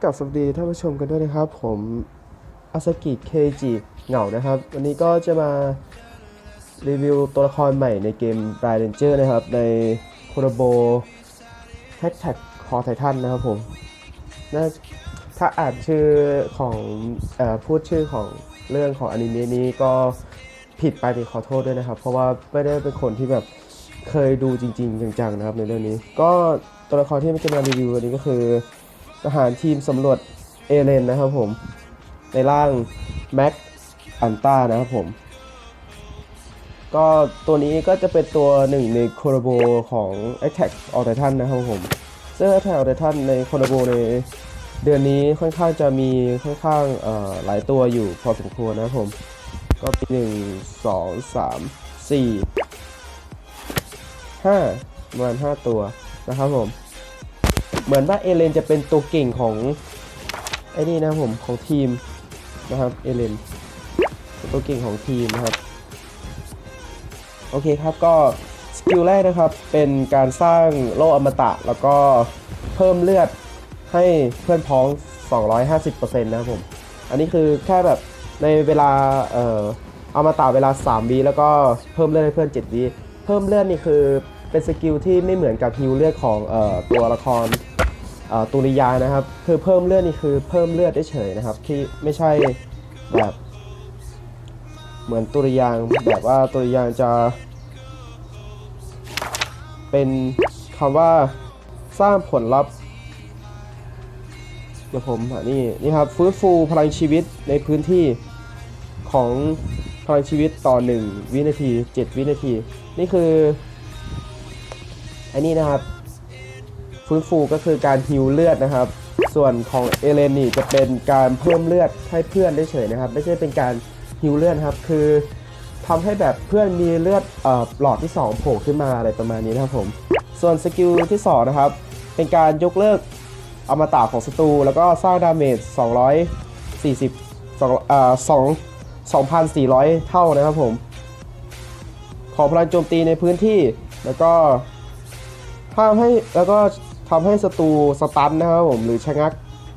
กับสวัสดีท่านผู้ชมกันด้วยนะครับ ผมอาสกิเคจิเหงานะครับ วันนี้ก็จะมารีวิวตัวละครใหม่ในเกม b r i d Ranger นะครับ ในโคโรโบแฮชแท็กคอไททันนะครับผมน่าถ้าอ่านชื่อของอพูดชื่อของเรื่องของอนิเมะนี้ก็ผิดไปนี่ขอโทษด้วยนะครับ เพราะว่าไม่ได้เป็นคนที่แบบเคยดูจริง ๆ จังๆนะครับในเรื่องนี้ ก็ตัวละครที่จะมารีวิววันนี้ก็คือ ทหารทีมสำรวจเอเลนนะครับผม ในร่างแม็กอันต้านะครับผม ก็ตัวนี้ก็จะเป็นตัวหนึ่งในโคโรโบของ Attack on Titan นะครับผม ซึ่ง Attack on Titan ในโคโรโบในเดือนนี้ค่อนข้างจะมีค่อนข้างหลายตัวอยู่พอสมควรนะครับผม ก็มีหนึ่งสองสามสี่ห้าประมาณห้าตัวนะครับผม เหมือนว่าเอเลนจะเป็นตัวเก่งของไอ้นี่นะผมของทีมนะครับเอเลนเป็นตัวเก่งของทีมนะครับโอเคครับก็สกิลแรกนะครับเป็นการสร้างโล่อมตะ แล้วก็เพิ่มเลือดให้เพื่อนพ้อง 250%นะครับผม อันนี้คือแค่แบบในเวลาเอ่ออมตะเวลา3วิแล้วก็เพิ่มเลือดให้เพื่อน7วิเพิ่มเลือดนี่คือเป็นสกิลที่ไม่เหมือนกับฮิวเลือดของเอ่อตัวละคร ตุริยานะครับ คือเพิ่มเลือดนี่คือเพิ่มเลือดเฉยๆนะครับ ที่ไม่ใช่แบบเหมือนตุริยางแบบว่าตุริยางจะ เป็นคำว่าสร้างผลลัพธ์เดี๋ยวผมนี่นี่ครับฟื้นฟูพลังชีวิตในพื้นที่ของพลังชีวิตต่อ 1 วินาที 7 วินาที นี่คืออันนี้นะครับ ฟื้นฟูก็คือการฮิวเลือดนะครับ ส่วนของเอเลนนี่จะเป็นการเพิ่มเลือดให้เพื่อนได้เฉยนะครับ ไม่ใช่เป็นการฮิวเลือดครับ คือทำให้แบบเพื่อนมีเลือดเอ่อหลอดที่ 2 โผล่ขึ้นมาอะไรประมาณนี้นะครับผม ส่วนสกิลที่ 2 นะครับ เป็นการยกเลิกอมตะของศัตรูแล้วก็สร้างดาเมจ240 2เอ่อ2 2,400 เท่านะครับผม ขอพลังโจมตีในพื้นที่แล้วก็ทำให้แล้วก็ ทำให้ศัตรูสตันนะครับผมหรือชะงัก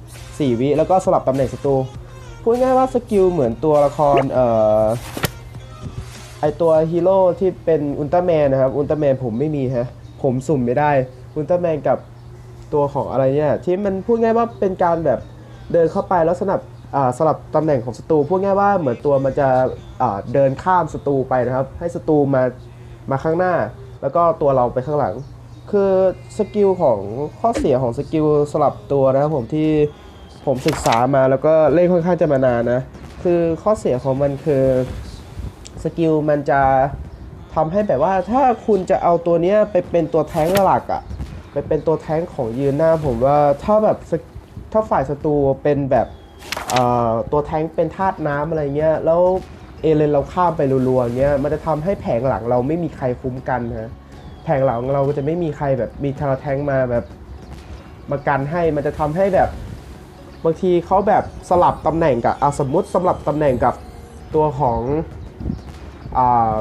4 วิแล้วก็สลับตำแหน่งศัตรูพูดง่ายว่าสกิลเหมือนตัวละครเอ่อไอตัวฮีโร่ที่เป็นอุลตร้าแมนนะครับอุลตร้าแมนผมไม่มีฮะผมสุ่มไม่ได้อุลตร้าแมนกับตัวของอะไรเนี่ยที่มันพูดง่ายว่าเป็นการแบบเดินเข้าไปแล้วสนับสลับตำแหน่งของศัตรูพูดง่ายว่าเหมือนตัวมันจะเดินข้ามศัตรูไปนะครับ ให้ศัตรูมามาข้างหน้า แล้วก็ตัวเราไปข้างหลัง คือสกิลของข้อเสียของสกิลสลับตัวนะครับผมที่ผมศึกษามาแล้วก็เล่นค่อนข้างจะมานานนะ คือข้อเสียของมันคือสกิลมันจะทำให้แบบว่าถ้าคุณจะเอาตัวเนี้ยไปเป็นตัวแท้งหลักอะไปเป็นตัวแท้งของยืนหน้าผมว่าถ้าแบบถ้าฝ่ายศัตรูเป็นแบบตัวแท้งเป็นธาตุน้ำอะไรเงี้ยแล้วเอเลนเราข้ามไปรัวๆเงี้ยมันจะทำให้แผงหลังเราไม่มีใครคุ้มกันนะ แผงหลังเราก็จะไม่มีใครแบบมีทาราแทงมาแบบมากันให้มันจะทำให้แบบบางทีเขาแบบสลับตำแหน่งกับอะสมมติสลับตำแหน่งกับตัวของอ่า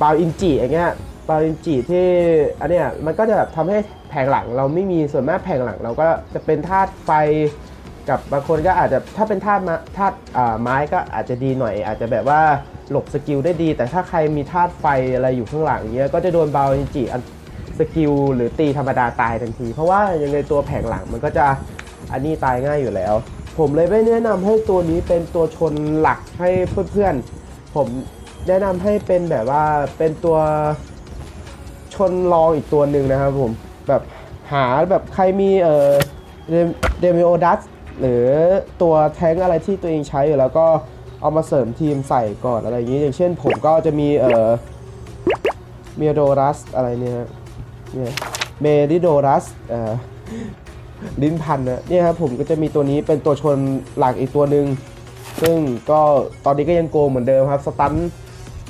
บาวอินจิอย่างเงี้ยบาวอินจิที่อันเนี้ยมันก็จะแบบทำให้แผงหลังเราไม่มีส่วนมากแผงหลังเราก็จะเป็นธาตุไฟ กับบางคนก็อาจจะถ้าเป็นธาตุธาตุไม้ก็อาจจะดีหน่อย อาจจะแบบว่าหลบสกิลได้ดี แต่ถ้าใครมีธาตุไฟอะไรอยู่ข้างหลังเงี้ยก็จะโดนบาวอินจิสกิลหรือตีธรรมดาตายทันที เพราะว่ายังไงตัวแผงหลังมันก็จะอันนี้ตายง่ายอยู่แล้ว ผมเลยไม่แนะนำให้ตัวนี้เป็นตัวชนหลักให้เพื่อนๆ ผมแนะนำให้เป็นแบบว่าเป็นตัวชนรองอีกตัวหนึ่งนะครับผมแบบหาแบบใครมีเอ่อเดมิโอดัส หรือตัวแท้งอะไรที่ตัวเองใช้อยู่แล้วก็เอามาเสริมทีมใส่ก่อนอะไรอย่างนี้ อย่างเช่นผมก็จะมีเอ่อเมียโดรัสอะไรเนี่ยเนี่ยเมดิโดรัสเอ่อลิ้นพันนะเนี่ยครับผมก็จะมีตัวนี้เป็นตัวชนหลักอีกตัวหนึ่งซึ่งก็ตอนนี้ก็ยังโกงเหมือนเดิมครับสตัน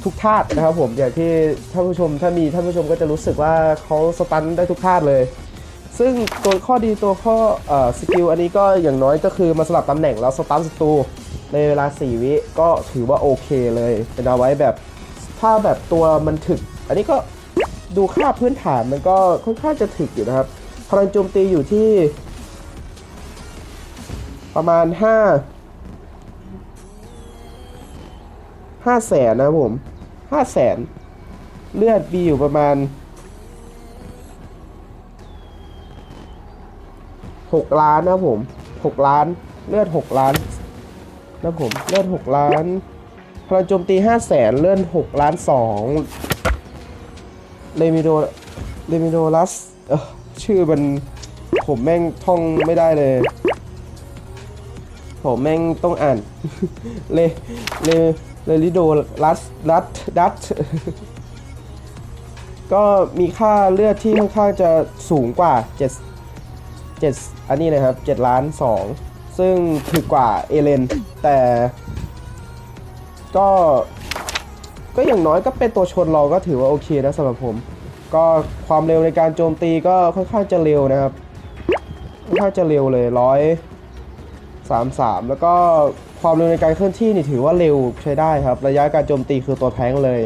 ทุกธาตุนะครับผมอย่างที่ท่านผู้ชมถ้ามีท่านผู้ชมก็จะรู้สึกว่าเขาสตันได้ทุกธาตุเลย ซึ่งตัวข้อดีตัวข้อสกิลอันนี้ก็อย่างน้อยก็คือมาสลับตำแหน่งแล้วสตันศัตรูในเวลา 4 วิก็ถือว่าโอเคเลยเป็นเอาไว้แบบถ้าแบบตัวมันถึก อันนี้ก็ดูค่าพื้นฐานมันก็ค่อนข้างจะถึกอยู่นะครับพลังโจมตีอยู่ที่ ประมาณห้าห้าแสนนะผมห้าแสนเลือดมีอยู่ประมาณ หกล้านนะผมหกล้าน เลือดหกล้านนะผมเลือดหกล้านพลังโจมตีห้าแสนเลือดหกล้านสองเลมิโดเลมิโดลัสเออชื่อมันผมแม่งท่องไม่ได้เลย ผมแม่งต้องอ่าน เลเลเลลิโดลัสดัตดัตก็มีค่าเลือดที่ค่อนข้างจะสูงกว่า 7 7อันนี้นะครับ7ล้าน2ซึ่งถูกกว่าเอเลนแต่ก็ก็อย่างน้อยก็เป็นตัวชนเราก็ถือว่าโอเคนะสำหรับผม ก็ความเร็วในการโจมตีก็ค่อนข้างจะเร็วนะครับค่อนข้างจะเร็วเลยร้อย33แล้วก็ความเร็วในการเคลื่อนที่นี่ถือว่าเร็วใช้ได้ครับ ระยะการโจมตีคือตัวแท้งเลย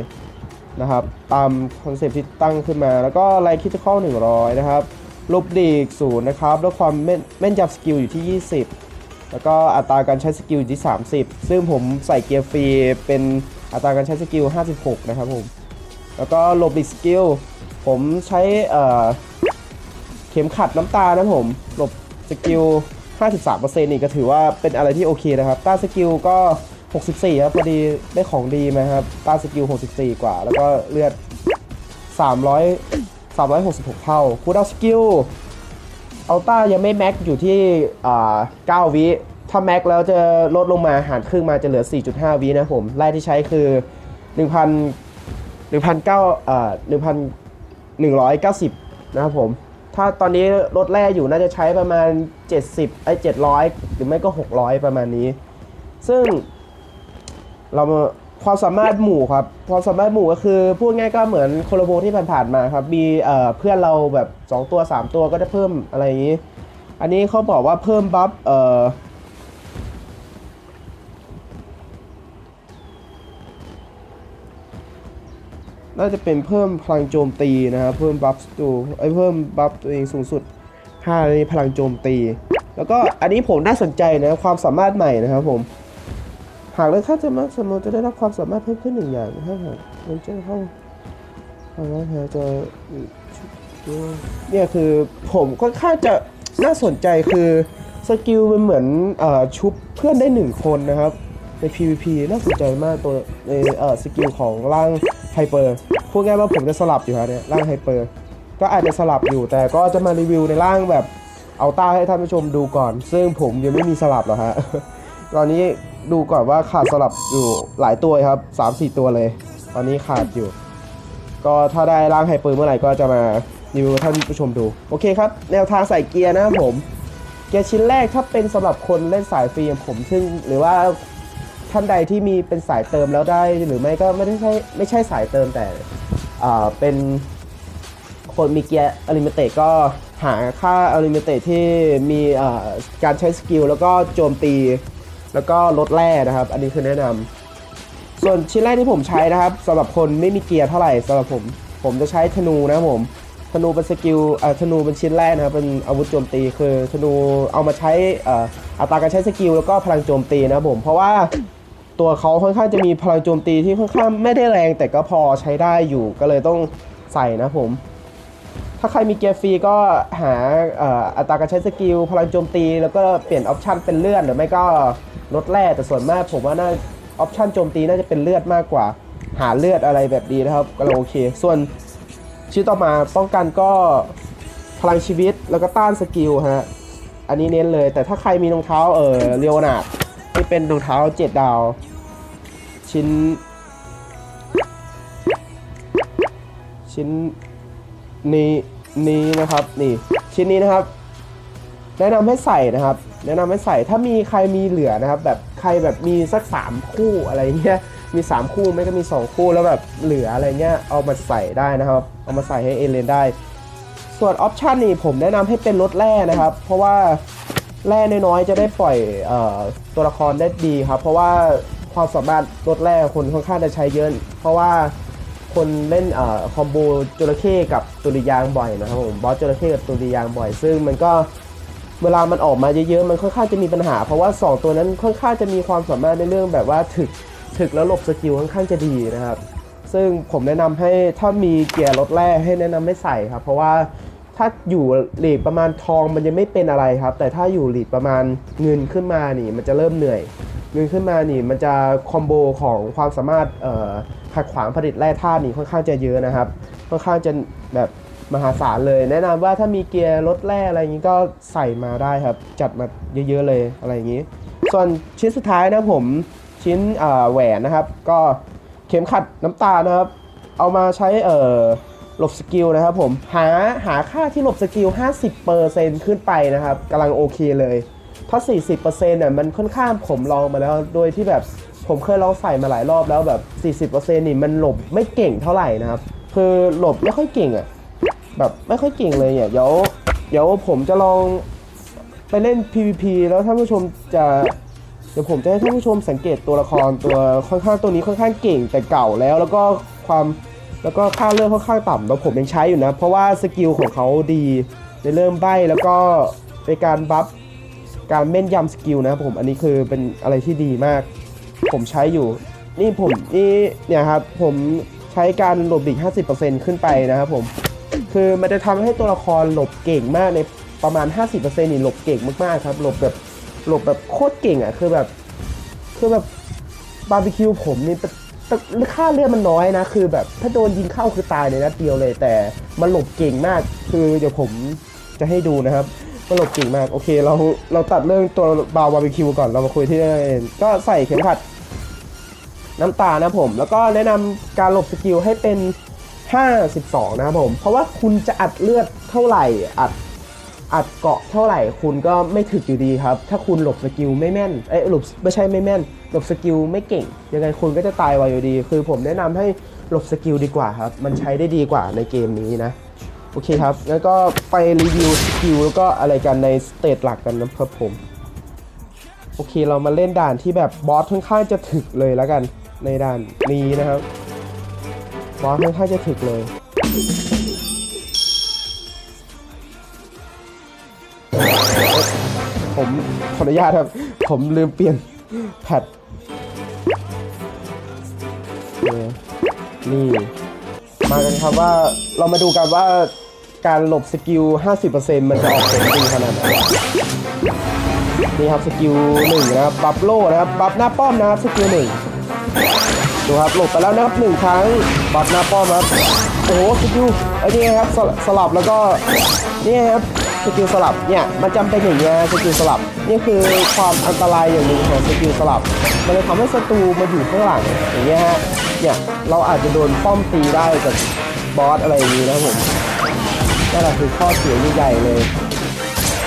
นะครับ ตามคอนเซปต์ที่ตั้งขึ้นมาแล้วก็ไลคิดจะเข้อ100 นะครับ ลบดีกศูนย์นะครับ แล้วความแม่นแม่นยำสกิลอยู่ที่ 20 แล้วก็อัตราการใช้สกิลอยู่ที่ 30 ซึ่งผมใส่เกียร์ฟรีเป็นอัตราการใช้สกิล 56 นะครับผม แล้วก็ลบดีสกิล ผมใช้เอ่อเข็มขัดน้ำตานะผมหลบสกิล 53%นี่ก็ถือว่าเป็นอะไรที่โอเคนะครับต้านสกิลก็ 64 ครับพอดีได้ของดีมาครับต้านสกิล 64 กว่า แล้วก็เลือด 300 366 เท่าคูดาวสกิลอัลต้ายังไม่แม็กอยู่ที่อ่า9วิ ถ้าแม็กแล้วจะลดลงมาหารครึ่งมาจะเหลือ 4.5 วินะผมไล่ที่ใช้คือ 1,000 1,900อ่า1,190 นะครับผม ถ้าตอนนี้รถแร่อยู่น่าจะใช้ประมาณ 70ไอ้700 หรือไม่ก็ 600 ประมาณนี้ ซึ่งเรา ความสามารถหมู่ครับความสามารถหมู่ก็คือพูดง่ายก็เหมือนโคโลโบที่ผ่านๆมาครับมีเอ่อเพื่อนเราแบบ 2 ตัว 3 ตัวก็จะเพิ่มอะไรอย่างนี้ อันนี้เขาบอกว่าเพิ่มบัฟเอ่อน่าจะเป็นเพิ่มพลังโจมตีนะครับเพิ่มบัฟตัวไอ้เพิ่มบัฟตัวเองสูงสุด5ในพลังโจมตี แล้วก็อันนี้ผมน่าสนใจนะความสามารถใหม่นะครับผม หากเลือกค่าจะมักสมมติจะได้รับความสามารถเพิ่มขึ้นหนึ่งอย่างนะครับผมมันจะเข้าเอาละฮะจะเนี่ยคือผมค่อนข้างจะน่าสนใจคือสกิลมันเหมือนอชุบเพื่อนได้หนึ่งคนนะครับ ใน PVP น่าสนใจมากตัวในสกิลของร่างไฮเปอร์พูดง่ายว่าผมจะสลับอยู่ครับเนี่ยร่างไฮเปอร์ก็อาจจะสลับอยู่แต่ก็จะมารีวิวในร่างแบบเอาต้าให้ท่านผู้ชมดูก่อน ซึ่งผมยังไม่มีสลับหรอกฮะ ตอนนี้ดูก่อนว่าขาดสลับอยู่หลายตัวครับ3-4ตัวเลย ตอนนี้ขาดอยู่ ก็ถ้าได้ร่างไฮเปอร์เมื่อไหร่ก็จะมารีวิวท่านผู้ชมดู โอเคครับ แนวทางใส่เกียร์นะครับผม เกียร์ชิ้นแรกถ้าเป็นสำหรับคนเล่นสายฟรีอย่างผม ซึ่งหรือว่าท่านใดที่มีเป็นสายเติมแล้วได้หรือไม่ก็ไม่ได้ใช่ไม่ใช่สายเติมแต่อ่าเป็นคนมีเกียร์อลิมิเตก็หาค่าอลิมิเตที่มีการใช้สกิลแล้วก็โจมตี แล้วก็ลดแร่นะครับ อันนี้คือแนะนำส่วนชิ้นแรกที่ผมใช้นะครับสำหรับคนไม่มีเกียร์เท่าไหร่สำหรับผม ผมจะใช้ธนูนะครับผมธนูเป็นสกิลเอ่อธนูเป็นชิ้นแรกนะครับ เป็นอาวุธโจมตีคือธนูเอามาใช้เอ่ออัตราการใช้สกิลแล้วก็พลังโจมตีนะครับผม เพราะว่าตัวเขาค่อนข้างจะมีพลังโจมตีที่ค่อนข้างไม่ได้แรง แต่ก็พอใช้ได้อยู่ก็เลยต้องใส่นะผม ถ้าใครมีเกียร์ฟรีก็หาอัตราการใช้สกิลพลังโจมตี แล้วก็เปลี่ยนออปชันเป็นเลื่อดหรือไม่ก็ ลดแร่แต่ส่วนมากผมว่าน่าออปชันโจมตีน่าจะเป็นเลือดมากกว่า หาเลือดอะไรแบบนี้นะครับก็โอเค ส่วนชิ้นต่อมาป้องกันก็พลังชีวิตแล้วก็ต้านสกิลฮะอันนี้เน้นเลย แต่ถ้าใครมีรองเท้าเออเรียวนาดที่เป็นรองเท้าเจ็ดดาว ชิ้น ชิ้นนี้นี้นะครับนี่ชิ้นนี้นะครับ แนะนำให้ใส่นะครับ แนะนำให้ใส่ถ้ามีใครมีเหลือนะครับ แบบใครแบบมีสักสามคู่อะไรเงี้ยมีสามคู่ไม่ก็มีสองคู่แล้วแบบเหลืออะไรเงี้ยเอามาใส่ได้นะครับ เอามาใส่ให้เอเลนได้ ส่วนออปชันนี่ผมแนะนำให้เป็นลดแร่นะครับ เพราะว่าแร่น้อยๆจะได้ปล่อยออตัวละครได้ดีครับ เพราะว่าความสามารถลดแร่คนค่อนข้างจะใช้เยอะเพราะว่าคนเล่นอคอมโบจระเข้กับตุริยางบ่อยนะครับผมบอสจระเข้กับตุริยางบ่อย ซึ่งมันก็ เวลามันออกมาเยอะๆ มันค่อนข้างจะมีปัญหา เพราะว่า 2 ตัวนั้นค่อนข้างจะมีความสามารถในเรื่องแบบว่าถึกถึกแล้วหลบสกิลค่อนข้างจะดีนะครับ ซึ่งผมแนะนำให้ถ้ามีเกียร์รถแร่ให้แนะนำไม่ใส่ครับ เพราะว่าถ้าอยู่หลีดประมาณทองมันยังไม่เป็นอะไรครับ แต่ถ้าอยู่หลีดประมาณเงินขึ้นมานี่มันจะเริ่มเหนื่อยเงินขึ้นมานี่มันจะคอมโบของความสามารถขัดขวางผลิตแร่ธาตุนี่ค่อนข้างจะเยอะนะครับค่อนข้างจะแบบ มหาศาลเลย แนะนำว่าถ้ามีเกียร์รถแร่อะไรอย่างนี้ก็ใส่มาได้ครับ จัดมาเยอะๆเลยอะไรอย่างนี้ ส่วนชิ้นสุดท้ายนะผมชิ้นแหวนนะครับ ก็เข็มขัดน้ำตาลนะครับ เอามาใช้เอ่อหลบสกิลนะครับผมหาหาค่าที่หลบสกิล 50%ขึ้นไปนะครับกำลังโอเคเลย ถ้า 40%เนี่ยมันค่อนข้างผมลองมาแล้ว โดยที่แบบผมเคยลองใส่มาหลายรอบแล้วแบบ 40%นี่มันหลบไม่เก่งเท่าไหร่นะครับ คือหลบไม่ค่อยเก่งอะ แบบไม่ค่อยเก่งเลยเนี่ยเดี๋ยวเดี๋ยวผมจะลองไปเล่น PVP แล้วท่านผู้ชมจะเดี๋ยวผมจะให้ท่านผู้ชมสังเกตตัวละครตัวค่อนข้างตัวนี้ค่อนข้างเก่งแต่เก่าแล้ว แล้วก็ความแล้วก็ค่าเลือดค่อนข้างต่ำแล้วผมยังใช้อยู่นะ เพราะว่าสกิลของเขาดีในเริ่มใบแล้วก็ในการบัฟการเม่นยำสกิลนะผมอันนี้คือเป็นอะไรที่ดีมาก ผมใช้อยู่ นี่ผมนี่เนี่ยครับผมใช้การหลบดิก50%ขึ้นไปนะครับผม คือมันจะทำให้ตัวละครหลบเก่งมากในประมาณ 50%นี่หลบเก่งมากๆครับหลบแบบหลบแบบโคตรเก่งอะคือแบบคือแบบบาร์บีคิวผมนี่แต่ค่าเลือดมันน้อยนะ คือแบบถ้าโดนยิงเข้าคือตายในนัดเดียวเลย แต่มันหลบเก่งมาก คือเดี๋ยวผมจะให้ดูนะครับมันหลบเก่งมาก โอเค เราเราตัดเรื่องตัวบาวบาร์บีคิวก่อนเรามาคุยที่เรื่องก็ใส่เข็มขัดน้ำตานะผม แล้วก็แนะนำการหลบสกิลให้เป็น 52 นะครับผม เพราะว่าคุณจะอัดเลือดเท่าไหร่ อัดอัดเกาะเท่าไหร่ คุณก็ไม่ถึกอยู่ดีครับ ถ้าคุณหลบสกิลไม่แม่น เอ้ยหลบไม่ใช่ไม่แม่น หลบสกิลไม่เก่ง ยังไงคุณก็จะตายไวอยู่ดี คือผมแนะนำให้หลบสกิลดีกว่าครับ มันใช้ได้ดีกว่าในเกมนี้นะ โอเคครับ แล้วก็ไปรีวิวสกิลแล้วก็อะไรกันในสเตจหลักกันนะครับผม โอเคเรามาเล่นด่านที่แบบบอสค่อนข้างจะถึกเลยแล้วกันในด่านนี้นะครับ บอสค่อนข้างจะถึกเลย ผมขออนุญาตครับ ผมลืมเปลี่ยนแพทโอเคนี่ มากันครับว่าเรามาดูกันว่าการหลบสกิล 50%มันจะออกผลดีขนาดไหนนี่ครับสกิลหนึ่งนะครับ บัฟโลนะครับ บัฟหน้าป้อมนะครับ สกิลหนึ่ง ดูครับหลบไปแล้วนะครับหนึ่งครั้งบัฟหน้าป้อมครับโอ้โหสกิลไอ้นี่ครับสลสลับแล้วก็นี่ไงครับสกิลสลับเนี่ยมันจำเป็นอย่างเงี้ยสกิลสลับนี่คือความอันตรายอย่างหนึ่งของสกิลสลับ มันจะทำให้ศัตรูมาอยู่ข้างหลังอย่างเงี้ยฮะเนี่ยเราอาจจะโดนป้อมตีได้กับบอสอะไรอย่างนี้นะผมนั่นแหละคือข้อเสียใหญ่เลย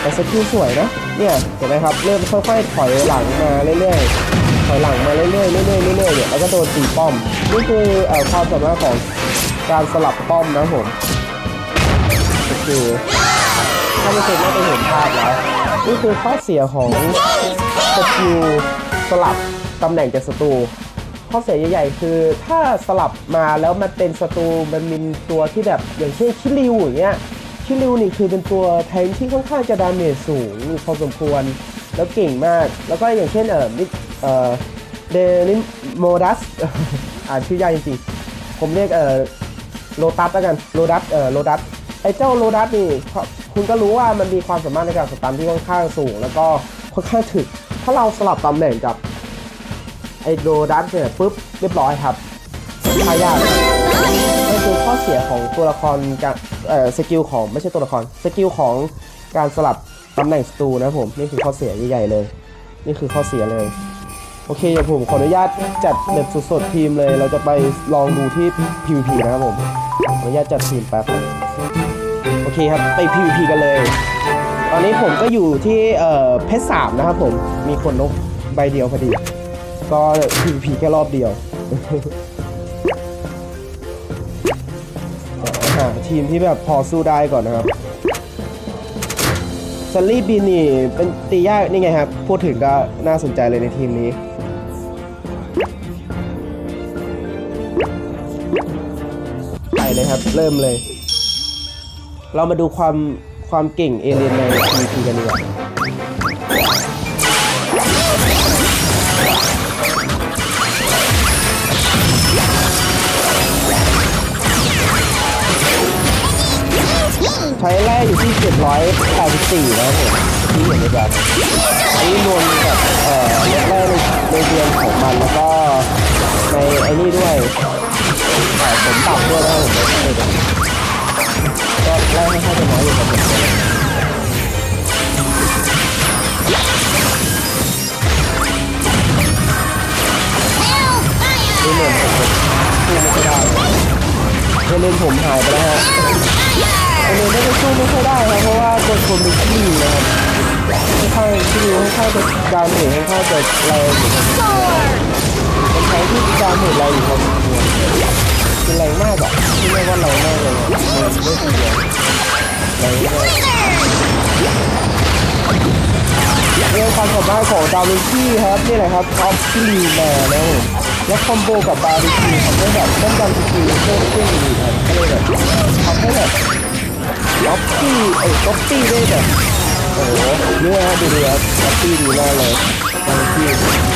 แต่สกิลสวยนะเนี่ยเห็นไหมครับเริ่มค่อยๆถอยหลังมาเรื่อยๆ อยหลังมาเรื่อยๆเรื่อยๆเรื่อยๆเนี่ยแล้วก็โดนตีป้อมนี่คือเอ่อความสามารถของการสลับป้อมนะผมก็คือถ้าไม่เคยน่าจะเห็นภาพแล้วนี่คือข้อเสียของสกิลสลับตำแหน่งจากศัตรูข้อเสียใหญ่ๆ คือถ้าสลับมาแล้วมันเป็นศัตรูมันมีตัวที่แบบอย่างเช่นคิริวอย่างเงี้ยคิริวนี่คือเป็นตัวแทงที่ค่อนข้างจะดาเมจสูงพอสมควร แล้วเก่งมาก แล้วก็อย่างเช่นเออมิเออเดนิโมดัสอ่านชื่อยากจริงๆ ผมเรียกเอ่อโลตัสแล้วกันโลดัสเอ่อโลดัสไอ้เจ้าโลดัสนี่คุณก็รู้ว่ามันมีความสามารถในการสตันที่ค่อนข้างสูง แล้วก็ค่อนข้างถึก ถ้าเราสลับตำแหน่งกับไอ้โลดัสเนี่ยปุ๊บเรียบร้อยครับทายากนั่นคือข้อเสียของตัวละครการเอ่อสกิลของไม่ใช่ตัวละครสกิลของการสลับำแหน่งศัตรูนะผมนี่คือข้อเสียใหญ่ๆเลย นี่คือข้อเสียเลยโอเคเดี๋ยวผมขออนุญาตจัดแบบสดๆทีมเลย เราจะไปลองดูที่ PVP นะครับผมขออนุญาตจัดทีมแป๊บโอเคครับไป PVP กันเลย ตอนนี้ผมก็อยู่ที่เอ่อเพชรสามนะครับผมมีคนนกใบเดียวพอดี ก็ PVP แค่รอบเดียวหาทีมที่แบบพอสู้ได้ก่อนนะครับ ซันลี่บินนี่เป็นตียากนี่ไงครับ พูดถึงก็น่าสนใจเลยในทีมนี้ ไปเลยครับ เริ่มเลย เรามาดูความความเก่งเอเลนในทีมกันดีกว่า ไฟแรกอยู่ที่784นะครับผมที่เห็นในแบบอันนี้รวมกับเอ่อแรกในในเดือนของมันแล้วก็ในไอ้นี่ด้วยผมตับด้วยนะครับผมในเดือนก็ไล่ให้ค่าจะน้อยอยู่ครับผมเหมือนผมไม่ได้เอเลนผมหายไปแล้วฮะ เลนไม่ได้สู้ไม่ค่อยได้ครับเพราะว่าตัวคนเป็นขี้นะครับค่อนข้างขี้ค่อนข้างจะการเหนื่อยค่อนข้างจะแรงอยู่ครับเป็นใช้ที่การเหนื่อแรงอยู่ครับคือแรงมากอะที่เรียกว่าแรงมากเลยเนี่ยมันไม่ถูกเลยแรงมากเรื่องความสามารถของดาวินชีครับนี่แหละครับออฟฟิลีแมนนะและคอมโบกับบาร์บีคิวทำให้แบบเล่นดันสกิลเพิ่มขึ้นอีกครับก็เลยแบบทำให้แบบ ล็อกปี้ไอ้ล็อกปี้ได้แบบโอ้โหเนื้อดูดีครับล็อกปี้ดีมากเลยบาร์บีคิว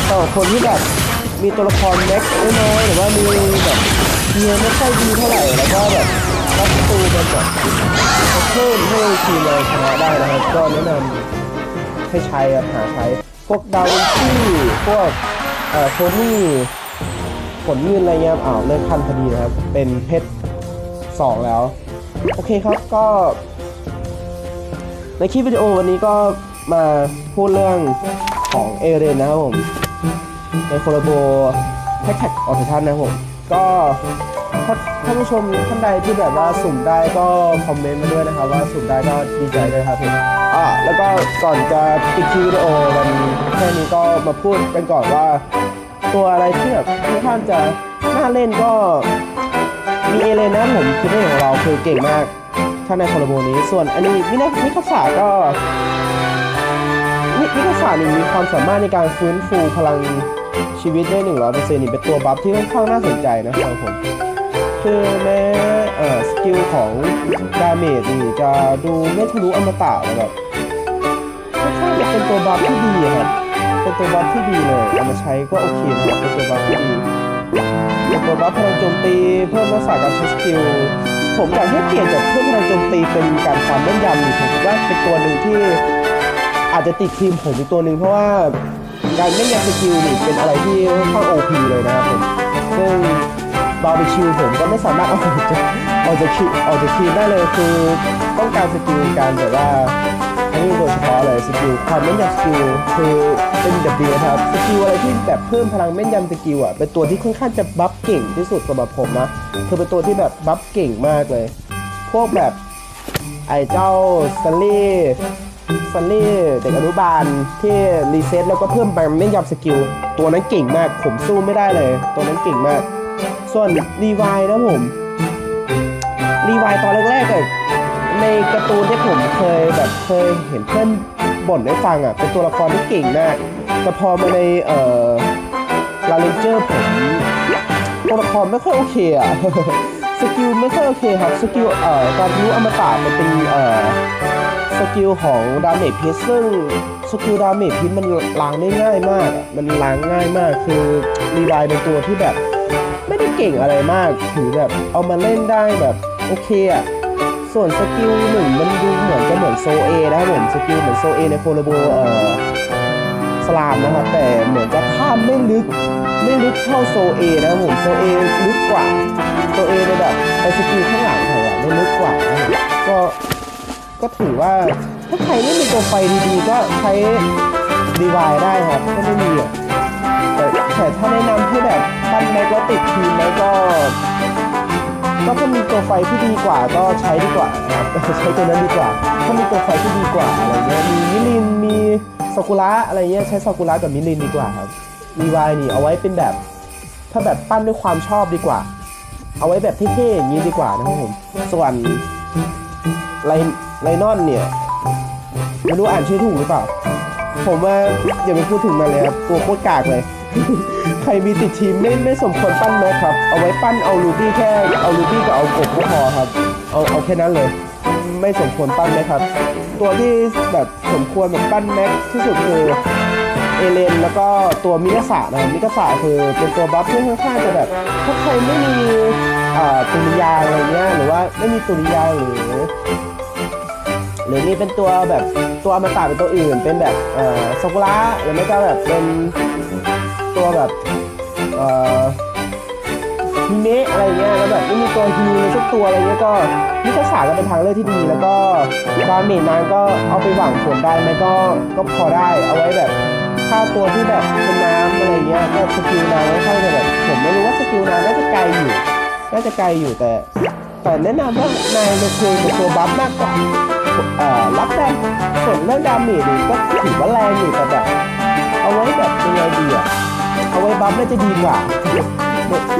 สำหรับคนที่แบบมีตัวละครเล็กน้อยหรือว่ามีแบบเงินไม่ค่อยดีเท่าไหร่แล้วก็แบบรับตูมันแบบเพิ่มให้ทีมเราชนะได้นะครับก็แนะนำให้ใช้ครับหาใช้พวกดาวน์ที่พวกเอ่อโทนี่ผลเงินอะไรเงี้ยอ้าวเลิกขั้นพอดีนะครับ เป็นเพชรสองแล้ว โอเคครับก็ ในคลิปวิดีโอวันนี้ก็มาพูดเรื่องของเอเรนนะครับผม ในโคลาโบแท็กแท็กออฟทันนะครับผม ก็ถ้าท่านผู้ชมท่านใดที่แบบว่าสุ่มได้ก็คอมเมนต์มาด้วยนะครับ ว่าสุ่มได้ก็ดีใจด้วยครับผมอ่าแล้วก็ก่อนจะปิดคลิปวิดีโอวันแค่นี้ก็มาพูดกันก่อนว่า ตัวอะไรที่แบบค่อนข้างจะน่าเล่นก็ มีเอเลนนะครับผมคือเล่นของเราคือเก่งมาก ถ้าในโคลาโบนี้ส่วนอันนี้มินามิคาสาก็นินิคาสานี่มีความสามารถในการฟื้นฟูพลังชีวิตได้100%นี่เป็นตัวบัฟที่ค่อนข้างน่าสนใจนะครับผมคือแม้เอ่อสกิลของดาเมจนี่จะดูไม่ทะลุอมตะแต่แบบค่อนข้างจะเป็นตัวบัฟที่ดีครับเป็นตัวบัฟที่ดีเลยเอามาใช้ก็โอเคนะครับเป็นตัวบัฟที่ดี เป็นตัวบัฟพลังโจมตีเพิ่มทักษะการใช้สกิลผมอยากให้เปลี่ยนจากเพิ่มพลังโจมตีเป็นการความแม่นยำนี่ผมว่าเป็นตัวหนึ่งที่อาจจะติดทีมผมอีกตัวหนึ่งเพราะว่าการเล่นยาสกิลนี่เป็นอะไรที่ค่อนข้างโอพีเลยนะครับผมซึ่งบาร์บีคิวผมก็ไม่สามารถเอาจากเอาจากคิเอาจากทีมได้เลยคือต้องการสกิลการแบบว่าอันนี้โดยเฉพาะเลยสกิลความแม่นยำสกิลคือ เป็นแบบดีนะครับสกิลอะไรที่แบบเพิ่มพลังแม่นยำสกิลอะเป็นตัวที่ค่อนข้างจะบัฟเก่งที่สุดสำหรับผมนะคือเป็นตัวที่แบบบัฟเก่งมากเลย พวกแบบไอ้เจ้าซันลี่ซันนี่เด็กอนุบาลที่รีเซ็ตแล้วก็เพิ่มไปไม่นยำสกิลตัวนั้นเก่งมาก ผมสู้ไม่ได้เลย ตัวนั้นเก่งมาก ส่วนรีวายนะผมรีวายตอนแรกๆอะในการ์ตูนที่ผมเคยแบบเคยเห็นเพื่อน บ่นให้ฟังอะ เป็นตัวละครที่เก่งมาก แต่พอมาในเอ่อลาเลนเจอร์ผมตัวละครไม่ค่อยโอเคอะ สกิลไม่ค่อยโอเคครับ สกิลเอ่อการรู้อมตะมันเป็นเอ่อสกิลของดาเมจพิษซึ่งสกิลดาเมจพิษมันล้างได้ง่ายมาก มันล้างง่ายมาก คือรีไวเป็นตัวที่แบบ ไม่ได้เก่งอะไรมาก ถือแบบเอามาเล่นได้แบบโอเคอะ ส่วนสกิลหนึ่งมันดูเหมือนจะเหมือนโซเอนะครับผมสกิลเหมือนโซเอในโคโลโบเอ่อสลามนะครับแต่เหมือนจะภาพไม่ลึกไม่ลึกเท่าโซเอนะครับผมโซเอลึกกว่าโซเอในแบบในสกิลข้างหลังของเราไม่ลึกกว่านะก็ก็ถือว่าถ้าใครไม่มีตัวไฟดีๆก็ใช้ดีวายได้ครับก็ไม่มีอะแต่แต่ถ้าแนะนำให้แบบปั้นแม็กแล้วติดทีมไหมก็ ก็ถ้ามีตัวไฟที่ดีกว่าก็ใช้ดีกว่านะครับใช้ตัวนั้นดีกว่า ถ้ามีตัวไฟที่ดีกว่าอะไรเงี้ยมีมิลินมีซากุระอะไรเงี้ยใช้ซากุระกับมิลินดีกว่าครับดีวายนี่เอาไว้เป็นแบบ ถ้าแบบปั้นด้วยความชอบดีกว่า เอาไว้แบบเท่ๆอย่างนี้ดีกว่านะครับผมส่วนไลไลนอนเนี่ยไม่รู้อ่านชื่อถูกหรือเปล่า ผมว่าอย่าไปพูดถึงมันเลยครับตัวโคตรกากเลย ใครมีติดทีมไม่ไม่สมควรปั้นแม็กครับ เอาไว้ปั้นเอาลูบี้แค่เอาลูบี้กับเอากบก็พอครับ เอาเอาแค่นั้นเลย ไม่สมควรปั้นแม็กครับ ตัวที่แบบสมควรแบบปั้นแม็กที่สุดคือเอเลนแล้วก็ตัวมิกาสะนะครับมิกาสะคือเป็นตัวบัฟที่ค่อนข้างจะแบบถ้าใครไม่มีตุนิยาอะไรเงี้ยหรือว่าไม่มีตุนิยาหรือ หรือมีเป็นตัวแบบตัวอมตะเป็นตัวอื่น เป็นแบบเอ่อซากุระหรือไม่ก็แบบเป็น ตัวแบบเอ่อฮิเมะอะไรเงี้ยแล้วแบบไม่มีตัวฮิวเลยสักตัวอะไรเงี้ยก็นิสสาก็เป็นทางเลือกที่ดี แล้วก็ดาเมจนั้นก็เอาไปหวังผลได้ไหมก็ก็พอได้เอาไว้แบบฆ่าตัวที่แบบเป็นน้ำอะไรเงี้ยก็สกิลน้ำค่อนข้างจะแบบผมไม่รู้ว่าสกิลน้ำน่าจะไกลอยู่น่าจะไกลอยู่แต่แต่แนะนำว่านายโอเคเป็นตัวบัฟมากกว่าเอ่อรับแรงส่วนเรื่องดาเมจนี่ก็ถือว่าแรงอยู่แต่แบบเอาไว้แบบยังไงดีอะ เอาไว้บัฟน่าจะดีกว่า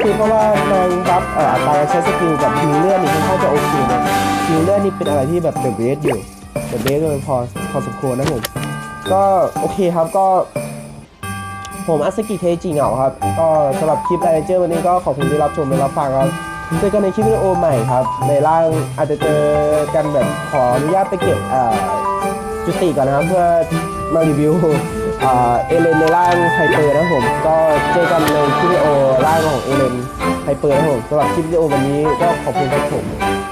คือเพราะว่านางบัฟเอ่ออัตราการใช้สกิลกับฮิวเลือดนี่ค่อนข้างจะโอเคนะฮิวเลือดนี่เป็นอะไรที่แบบเดอะเบสอยู่เดอะเบสเลยพอพอสมควรนะผมก็โอเคครับก็ ผมอัสกิเทจิเหงาครับ ก็สำหรับคลิปไลเจอร์วันนี้ก็ขอบคุณที่รับชมและรับฟังครับเจอกันในคลิปวิดีโอใหม่ครับ ในร่างอาจจะเจอกันแบบขออนุญาตไปเก็บจุติก่อนนะครับเพื่อมารีวิว เอเลนในร่างไฮเปอร์นะครับผม ก็เจอกันในคลิปวิดีโอร่างของเอเลนไฮเปอร์นะครับผมสำหรับคลิปวิดีโอวันนี้ก็ขอบคุณครับผม